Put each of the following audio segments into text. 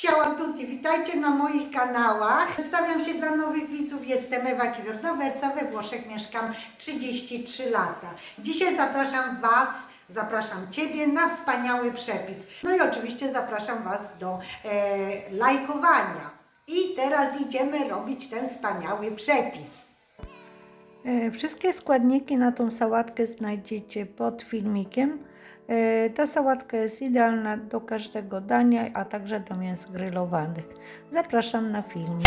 Ciao tutti, witajcie na moich kanałach. Przedstawiam się dla nowych widzów, jestem Ewa Kiwior-Dowersa, we Włoszech mieszkam 33 lata. Dzisiaj zapraszam Was, zapraszam Ciebie na wspaniały przepis. No i oczywiście zapraszam Was do e, lajkowania. I teraz idziemy robić ten wspaniały przepis. E, Wszystkie składniki na tą sałatkę znajdziecie pod filmikiem. E, Ta sałatka jest idealna do każdego dania, a także do mięs grillowanych. Zapraszam na filmik.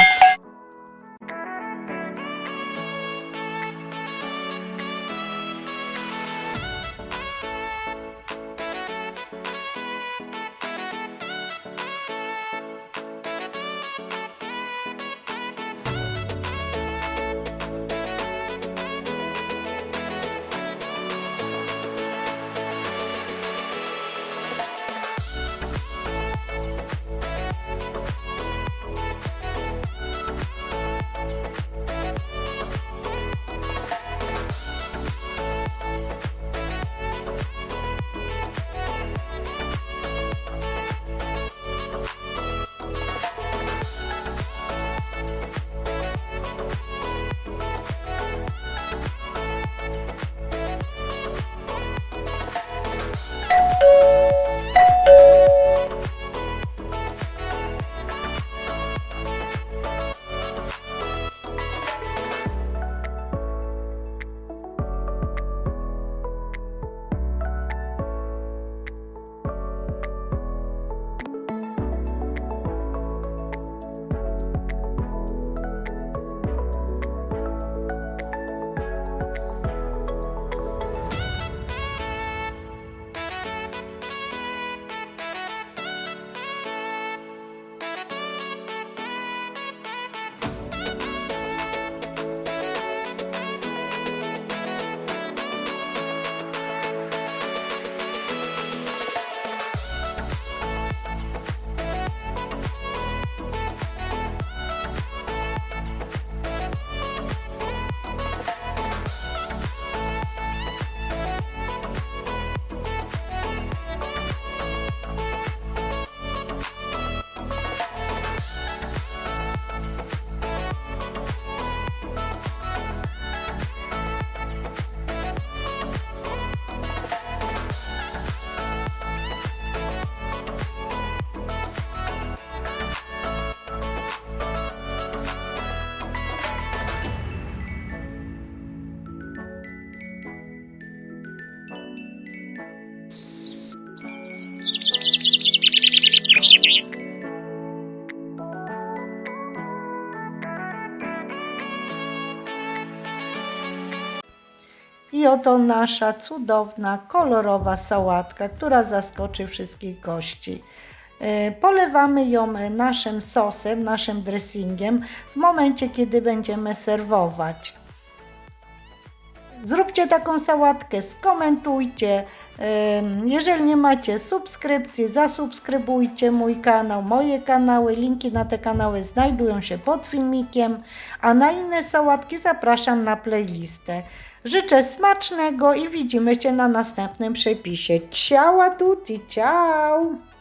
I oto nasza cudowna, kolorowa sałatka, która zaskoczy wszystkich gości. E, Polewamy ją naszym sosem, naszym dressingiem w momencie, kiedy będziemy serwować. Zróbcie taką sałatkę, skomentujcie. Jeżeli nie macie subskrypcji, zasubskrybujcie mój kanał, moje kanały. Linki na te kanały znajdują się pod filmikiem, a na inne sałatki zapraszam na playlistę. Życzę smacznego i widzimy się na następnym przepisie. Ciao a tutti, ciao!